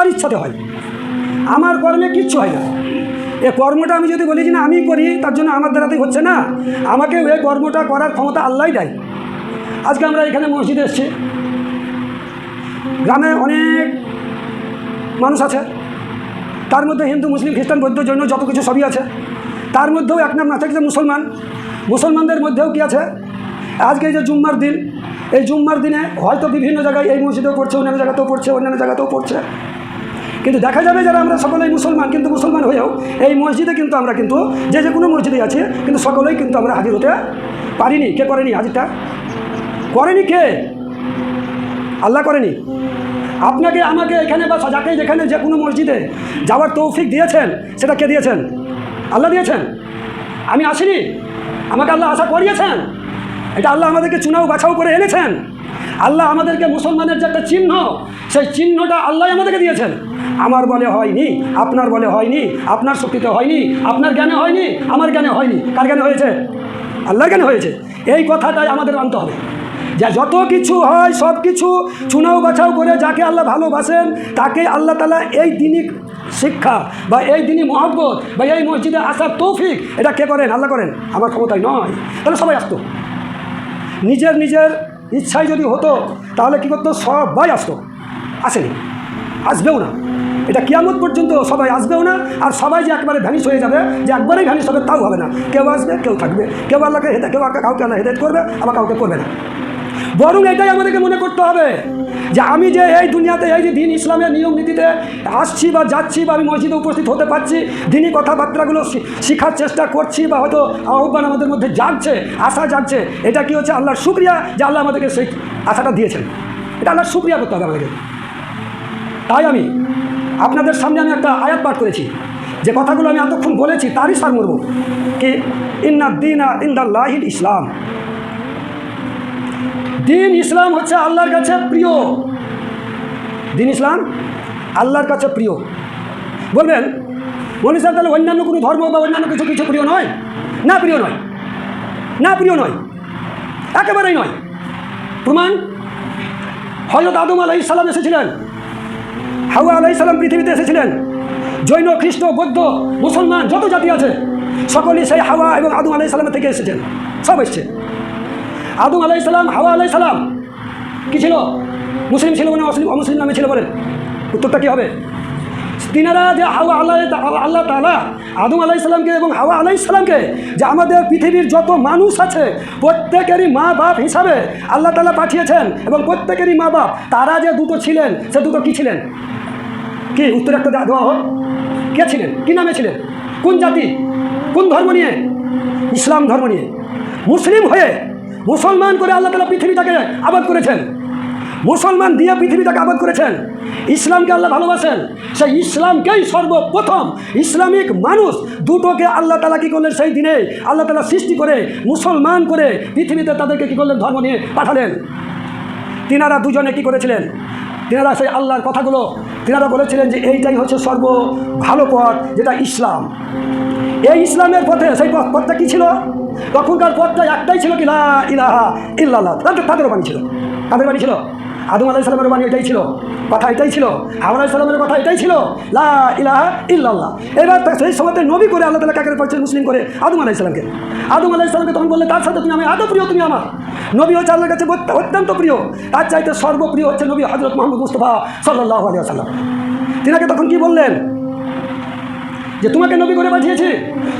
আল্লাহর ইচ্ছাতে হয়। আমার কর্মে কিচ্ছু হয় না। এ কর্মটা আমি যদি বলি যে না, আমি করি, তার জন্য আমার দ্বারাতেই হচ্ছে না। আমাকে এই কর্মটা করার ক্ষমতা আল্লাহই দেয়। আজকে আমরা এখানে মসজিদে এসেছি। গ্রামে অনেক মানুষ আছে। তার মধ্যে হিন্দু, মুসলিম, খ্রিস্টান, বৌদ্ধ, জৈন যত কিছু সবই আছে। তার মধ্যেও এক নাম না থাকছে মুসলমান। মুসলমানদের মধ্যেও কি আছে? আজকে যে জুম্মার দিন, এই জুম্মার দিনে হয়তো বিভিন্ন জায়গায় এই মসজিদেও পড়ছে, অন্যান্য জায়গাতেও পড়ছে, অন্যান্য জায়গাতেও পড়ছে। কিন্তু দেখা যাবে যারা আমরা সকলেই মুসলমান, কিন্তু মুসলমান হয়েও এই মসজিদে কিন্তু আমরা কিন্তু, যে যে কোনো মসজিদে আছি, কিন্তু সকলেই কিন্তু আমরা হাজির হতে পারিনি। কে করেনি হাজিরটা? করেনি কে? আল্লাহ করেনি। আপনাকে, আমাকে এখানে বা যাকে যেখানে যে কোনো মসজিদে যাওয়ার তৌফিক দিয়েছেন, সেটা কে দিয়েছেন? আল্লাহ দিয়েছেন? আমি আসিনি? আমাকে আল্লাহ আশা করিয়েছেন? এটা আল্লাহ আমাদেরকে চুনাও বাছাও করে এনেছেন। আল্লাহ আমাদেরকে মুসলমানের যে একটা চিহ্ন, সেই চিহ্নটা আল্লাহ আমাদেরকে দিয়েছেন। আমার বলে হয়নি, আপনার বলে হয়নি, আপনার শক্তিতে হয়নি, আপনার জ্ঞানে হয়নি, আমার জ্ঞানে হয়নি। কার জ্ঞানে হয়েছে? আল্লাহর জ্ঞানে হয়েছে। এই কথাটাই আমাদের মানতে হবে। যে যত কিছু হয়, সব কিছু চুনাও বাছাও করে যাকে আল্লাহ ভালোবাসেন, তাকে আল্লাহ তালা এই দিনই শিক্ষা বা এই দিনই মহব্বত বা এই মসজিদে আসার তৌফিক, এটা কে করেন? আল্লাহ করেন। আমার ক্ষমতায় নয়। তাহলে সবাই আসতো। নিজের নিজের ইচ্ছায় যদি হতো, তাহলে কী করতো? সবাই আসতো। আসেনি। আসবেও না। এটা কিয়ামত পর্যন্ত সবাই আসবেও না, আর সবাই যে একবারে ভ্যানিশ হয়ে যাবে, যে একবারেই ভ্যানিশ হবে, তাও হবে না। কেউ আসবে, কেউ থাকবে। কেউ আল্লাহকে হেঁটে কেউ কাউকে আল্লাহ হেদায়ত করবে, আবার কাউকে করবে না। বরং এটাই আমাদেরকে মনে করতে হবে। যে আমি যে এই দুনিয়াতে, এই যে দিন ইসলামের নিয়ম নীতিতে আসছি বা যাচ্ছি বা আমি মসজিদে উপস্থিত হতে পারছি দিনই কথাবার্তাগুলো শেখার চেষ্টা করছি বা হয়তো আহ্বান আমাদের মধ্যে জাগছে, আশা জাগছে, এটা কি হচ্ছে আল্লাহর শুক্রিয়া যে আল্লাহ আমাদেরকে সেই আশাটা দিয়েছেন? এটা আল্লাহর শুক্রিয়া করতে হবে আমাদেরকে। তাই আমি আপনাদের সামনে আমি একটা আয়াত পাঠ করেছি। যে কথাগুলো আমি এতক্ষণ বলেছি, তারই সারমর্ম কি? ইন্না দিনা ইন্দাল্লাহিল ইসলাম। দিন ইসলাম হচ্ছে আল্লাহর কাছে প্রিয়। দিন ইসলাম আল্লাহর কাছে প্রিয়। বলবেন মনে সাহেব তাহলে অন্যান্য কোনো ধর্ম বা অন্যান্য কিছু কিছু প্রিয় নয়? না প্রিয় নয়। না প্রিয় নয়। একেবারেই নয়। প্রমাণ হজরত আদম আলাই সালাম এসেছিলেন। হাওয়া আলাই সালাম পৃথিবীতে এসেছিলেন। জৈন, খ্রিস্ট, বৌদ্ধ, মুসলমান, যত জাতি আছে, সকলেই সেই হাওয়া এবং আদম আলাই সালামের থেকে এসেছেন। সব এসছে। আদম আলাই সালাম, হাওয়া আলাই সালাম। কী ছিল? মুসলিম ছিল মানে অসলিম অমুসলিম নামে ছিল বলেন। উত্তরটা কী হবে? তিনারা যে হাওয়া আল্লাহ আল্লাহ তালা আদম আলাই সালামকে এবং হাওয়া আলাই সালামকে যে আমাদের পৃথিবীর যত মানুষ আছে, প্রত্যেকেরই মা বাপ হিসাবে আল্লাহ তালা পাঠিয়েছেন এবং প্রত্যেকেরই মা বাপ। তারা যে দুটো ছিলেন, সে দুটো কী ছিলেন? কি? উত্তর একটা দেওয়া- হোক। কে ছিলেন? কী নামে ছিলেন? কোন জাতি? কোন ধর্ম নিয়ে? ইসলাম ধর্ম নিয়ে। মুসলিম হয়ে মুসলমান করে আল্লাহ তালা পৃথিবীটাকে আবাদ করেছেন। মুসলমান দিয়ে পৃথিবীটাকে আবাদ করেছেন। ইসলামকে আল্লাহ ভালোবাসেন। সেই ইসলামকেই সর্বপ্রথম ইসলামিক মানুষ দুটোকে আল্লাহ তালা কী করলেন? সেই দিনে আল্লাহ তালা সৃষ্টি করে, মুসলমান করে পৃথিবীতে তাদেরকে কী করলেন? ধর্ম নিয়ে পাঠালেন। তিনারা দুজনে কি করেছিলেন? তিনারা সেই আল্লাহর কথাগুলো তিনারা বলেছিলেন যে এইটাই হচ্ছে সর্ব ভালো পথ, যেটা ইসলাম। এই ইসলামের পথে সেই পথ, পথটা কী ছিল? তখনকার পথটা একটাই ছিল কি না ইলাহা ইল্লাহ তাদের তাদের বাণী ছিল। তাদের বাণী ছিল? আদম আলাই সালামের বাণী এটাই ছিল। কথা এটাই ছিল। আলাই সালামের কথা এটাই ছিল। লা ইলাহা ইল্লাল্লাহ। এবার সেই সময়তে নবী করে আল্লাহ তালা কাকের পাচ্ছেন মুসলিম করে আদম আলাই সালামকে। আদম আলাই সালামকে তখন বললে, তার সাথে তুমি আমি এত প্রিয়, তুমি আমার। নবী হচ্ছে আল্লাহর কাছে অত্য- অত্যন্ত প্রিয়। তার চাইতে সর্বপ্রিয় হচ্ছে নবী হজরত মোহাম্মদ মুস্তফা সাল্লাহ আলিয়া সাল্লাম তিনাকে তখন কি বললেন? যে তোমাকে নবী করে পাঠিয়েছি।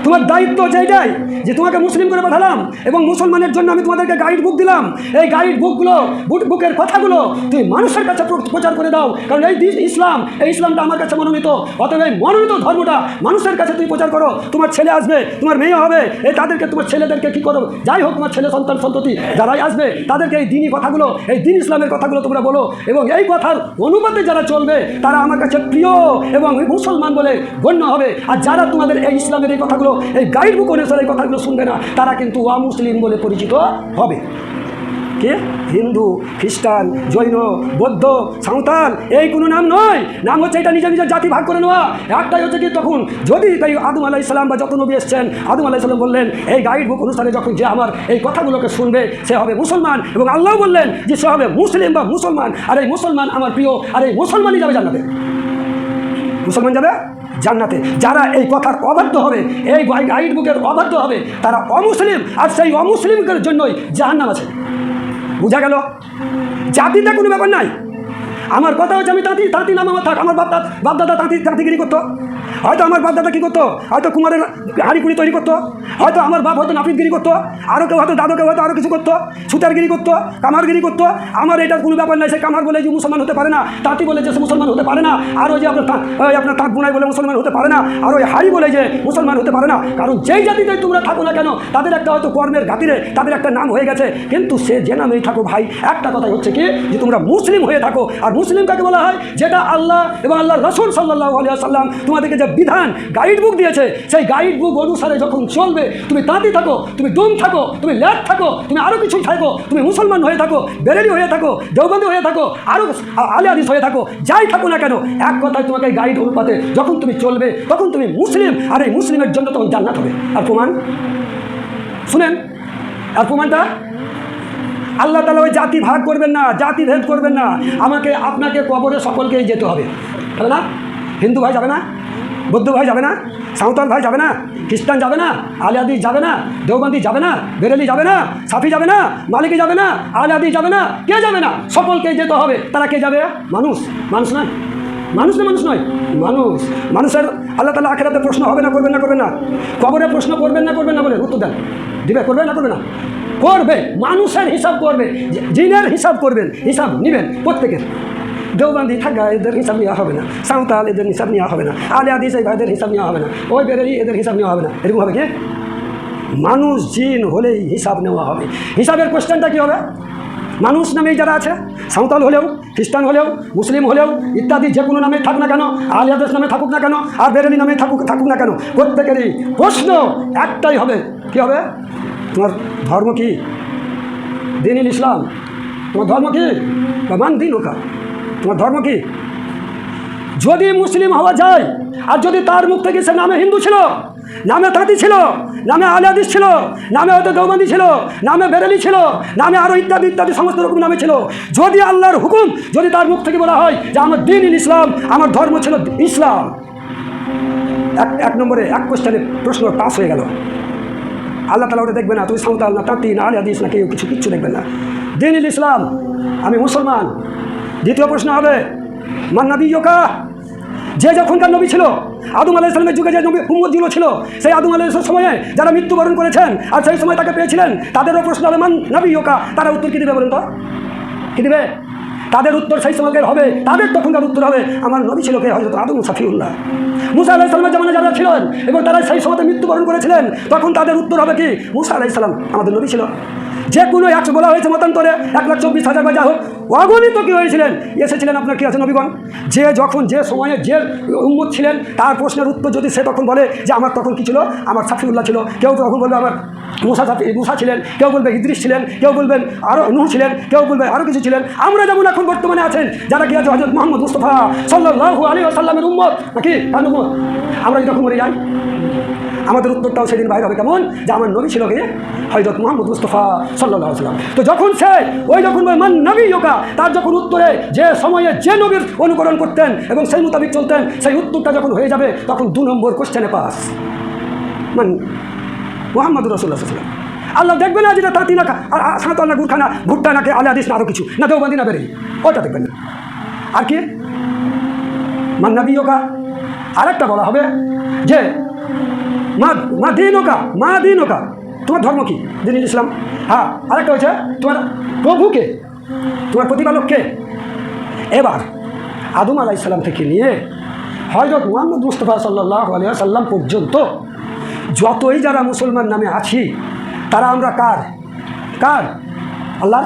তোমার দায়িত্ব যেটাই যে তোমাকে মুসলিম করে পাঠালাম এবং মুসলমানের জন্য আমি তোমাদেরকে গাইড বুক দিলাম। এই গাইড বুকগুলো বুট বুকের কথাগুলো তুমি মানুষের কাছে প্রচার করে দাও। কারণ এই ইসলাম, এই ইসলামটা আমার কাছে মনোনীত। অতএব এই মনোনীত ধর্মটা মানুষের কাছে তুমি প্রচার করো। তোমার ছেলে আসবে, তোমার মেয়ে হবে, এই তাদেরকে, তোমার ছেলেদেরকে কী করো? যাই হোক, তোমার ছেলে, সন্তান, সন্ততি যারাই আসবে, তাদেরকে এই দিনই কথাগুলো, এই দিন ইসলামের কথাগুলো তোমরা বলো। এবং এই কথার অনুপাতে যারা চলবে, তারা আমার কাছে প্রিয় এবং মুসলমান বলে গণ্য হবে। আর যারা তোমাদের এই ইসলামের এই কথাগুলো, এই গাইড বুক অনুসারে এই কথাগুলো শুনবে না, তারা কিন্তু ওয়া মুসলিম বলে পরিচিত হবে। কে? হিন্দু, খ্রিস্টান, জৈন, বৌদ্ধ, সাঁওতাল, এই কোনো নাম নয়। নাম হচ্ছে এটা নিজের নিজের জাতি ভাগ করে নেওয়া। একটাই হচ্ছে কি তখন যদি তাই আদম আলাহ ইসলাম বা যত নবী এসছেন, আদম আলাহ ইসলাম বললেন, এই গাইড বুক অনুসারে যখন যে আমার এই কথাগুলোকে শুনবে, সে হবে মুসলমান। এবং আল্লাহ বললেন যে সে হবে মুসলিম বা মুসলমান, আর এই মুসলমান আমার প্রিয়, আর এই মুসলমানই যাবে জানাবে মুসলমান যাবে? জান্নাতে। যারা এই কথার অবাধ্য হবে, এই গাইড বুকের অবাধ্য হবে, তারা অমুসলিম, আর সেই অমুসলিমদের জন্যই জাহান্নাম আছে। বোঝা গেল? জাতিতে কোনো ব্যাপার নাই। আমার কথা হচ্ছে আমি তাঁতি তাঁতি নাম আমার থাক আমার বাপ বাপদাদা বাপ দাদা তাঁতি তাঁতিগিরি করতো। হয়তো আমার বাপ দাদা কী করতো? হয়তো কুমারের হাড়িকুড়ি তৈরি করতো। হয়তো আমার বাপ হয়তো নাপিতগিরি করতো। আরও কেউ হয়তো দাদু কেউ হয়তো আরও কিছু করতো। সুতারগিরি করতো, কামারগিরি করতো। আমার এটার কোনো ব্যাপার নাই সে কামার বলে যে মুসলমান হতে পারে না, তাঁতি বলে যে মুসলমান হতে পারে না, আর ওই যে আপনার ওই আপনার তাঁত বোনাই বলে মুসলমান হতে পারে না, আর ওই হাড়ি বলে যে মুসলমান হতে পারে না। কারণ যেই জাতিতে তোমরা থাকো না কেন, তাদের একটা হয়তো কর্মের ঘাতিরে তাদের একটা নাম হয়ে গেছে। কিন্তু সে যে নামেই থাকো ভাই, একটা কথাই হচ্ছে কি, যে তোমরা মুসলিম হয়ে থাকো। আর মুসলিম কাকে বলা হয়? যেটা আল্লাহ এবং আল্লাহ রসুল সাল্লাহ আলিয়া সাল্লাম তোমাদেরকে যে বিধান গাইড বুক দিয়েছে। সেই গাইড বুক অনুসারে যখন চলবে, তুমি তাঁতি থাকো, তুমি ডোম থাকো, তুমি ল্যাট থাকো, তুমি আরও কিছু থাকো, তুমি মুসলমান হয়ে থাকো, বেরেলি হয়ে থাকো, দেওবন্দি হয়ে থাকো আরও আলে হয়ে থাকো, যাই থাকো না কেন, এক কথায় তোমাকে গাইড অনুপাতে যখন তুমি চলবে, তখন তুমি মুসলিম, আর এই মুসলিমের জন্য তখন জান্নাত হবে। আর প্রমাণ? শুনেন? আর প্রমাণটা? আল্লাহ তালা ওই জাতি ভাগ করবেন না, জাতি ভেদ করবেন না। আমাকে, আপনাকে কবরে সকলকেই যেতে হবে। হবে না? হিন্দু ভাই যাবে না? বৌদ্ধ ভাই যাবে না, সাঁওতাল ভাই যাবে না, খ্রিস্টান যাবে না আলিয়াদি যাবে না, দেওবন্দি যাবে না, বেরেলি যাবে না, সাফি যাবে না, মালিকি যাবে না আলিয়াদি যাবে না, কে যাবে না? সকলকে যেতে হবে। তারা কে যাবে? মানুষ। মানুষ নয়। মানুষ না মানুষ নয়। মানুষ। মানুষের আল্লাহ তালা আখেরাতে প্রশ্ন হবে না, করবেন না করবেন না। কবরে প্রশ্ন করবেন না করবেন না বলে উত্তর দেন। দিবে, করবে না করবে না? করবে। মানুষের হিসাব করবে। জিনের হিসাব করবেন। হিসাব নেবেন প্রত্যেকের। দেওবান্দি থাকা এদের হিসাব নেওয়া হবে না। সাঁওতাল এদের হিসাব নেওয়া হবে না। আলে আদিস এই ভাইদের হিসাব নেওয়া হবে না। ওই বেরেলি এদের হিসাব নেওয়া হবে না। এরকম হবে কি? মানুষ জিন হলেই হিসাব নেওয়া হবে। হিসাবের কোশ্চেনটা কী হবে? মানুষ নামেই যারা আছে, সাঁওতাল হলেও, খ্রিস্টান হলেও, মুসলিম হলেও, ইত্যাদি যে কোনো নামে থাকুক না কেন আলিয়াদেশ নামে থাকুক না কেন, আর বেরেলি নামে থাকুক থাকুক না কেন, প্রত্যেকেরই প্রশ্ন একটাই হবে। কী হবে? তোমার ধর্ম কি? দিন ইসলাম। তোমার ধর্ম কি? বা মান দিন ওকা। তোমার ধর্ম কি? যদি মুসলিম হওয়া যায়, আর যদি তার মুখ থেকে সে নামে হিন্দু ছিল, নামে তাঁতি ছিল, নামে আলিয়াদিস ছিল, নামে হয়তো দৌমাদি ছিল, নামে বেরেলি ছিল, নামে আরও ইত্যাদি ইত্যাদি সমস্ত রকম নামে ছিল, যদি আল্লাহর হুকুম, যদি তার মুখ থেকে বলা হয় যে আমার দিন ইসলাম, আমার ধর্ম ছিল ইসলাম। এক এক নম্বরে, এক কোশ্চেনে প্রশ্ন পাস হয়ে গেল। আল্লাহ তালা ওটা দেখবে না, তুমি সাঁওতাল না, তাঁতি না আলিয়া দিস না কেউ, কিছু কিচ্ছু দেখবেন না। দিন ইসলাম, আমি মুসলমান দ্বিতীয় প্রশ্ন হবে, মান নবী ইয়োকা? যে যখনকার নবী ছিল, আদম আলাহ ইসলামের যুগে যে নবী হুম্মদগুলো ছিল, সেই আদম আলাহ সময়ে যারা মৃত্যুবরণ করেছেন আর সেই সময় তাকে পেয়েছিলেন, তাদেরও প্রশ্ন হবে, মান নবী ইয়োকা? তারা উত্তর কী দেবে বলুন তো? কী দেবে? তাদের উত্তর সেই সময়কার হবে, তাদের তখনকার উত্তর হবে, আমার নবী ছিল কে? হয়তো আদম সাফিউল্লাহ। মুসা আলাহ ইসলামের জামানে যারা ছিলেন এবং তারা সেই সময় মৃত্যুবরণ করেছিলেন, তখন তাদের উত্তর হবে কি? মুসা আলাহ ইসলাম আমাদের নবী ছিল। যে কোনো একশো বলা হয়েছে মতান্তরে, এক লাখ চব্বিশ হাজার বা যা হোক অগণিত কী হয়েছিলেন এসেছিলেন, আপনার কী আছে নবীগণ? যে যখন, যে সময়ে, যে উম্মত ছিলেন, তার প্রশ্নের উত্তর যদি সে তখন বলে যে আমার তখন কী ছিল? আমার সাফিউল্লাহ ছিল। কেউ তখন বলবে আমার মুসা সাফি মুসা ছিলেন, কেউ বলবে ইদ্রিস ছিলেন, কেউ বলবেন আরও নূহ ছিলেন, কেউ বলবে আরও কিছু ছিলেন। আমরা যেমন এখন বর্তমানে আছেন, যারা কি আছে? হজরত মোহাম্মদ মুস্তফা সাল্লাহু আলী আসাল্লামের উম্মত নাকি? আমরা যখন মরে যাই? আমাদের উত্তরটাও সেদিন বাইরে হবে কেমন? যে আমার নবী ছিল কি? হজরত মোহাম্মদ মুস্তফা সাল্লাহ সাল্লাম তো যখন সে, ওই যখন মান নবী ইয়োকা তার যখন উত্তরে যে সময়ে যে নবীর অনুকরণ করতেন এবং সেই মোতাবিক চলতেন, সেই উত্তরটা যখন হয়ে যাবে, তখন দু নম্বর কোশ্চেনে পাস মান মোহাম্মদ রসুল্লাহ সাল্লাম আল্লাহ দেখবে না যেটা তাঁতি না সাঁতাল না গুরখানা, ভুট্টা নাকে, আলে আদিস না আরও কিছু। না দেওবান্দি, না বেরিয়ে ওটা দেখবেন না। আর কি? মান্নাবি যোগা আরেকটা বলা হবে যে, মা মা দিন ওকা মা দিন ওকা তোমার ধর্ম কি? দিন ইসলাম। হ্যাঁ আরেকটা হচ্ছে তোমার প্রভুকে তোমার প্রতিপালককে? এবার আদম আলাইসাল্লাম থেকে নিয়ে হজরত মোহাম্মদ মুস্তফা সাল্লাহ আলিয়া সাল্লাম পর্যন্ত যতই যারা মুসলমান নামে আছি, তারা আমরা কার? কার? আল্লাহ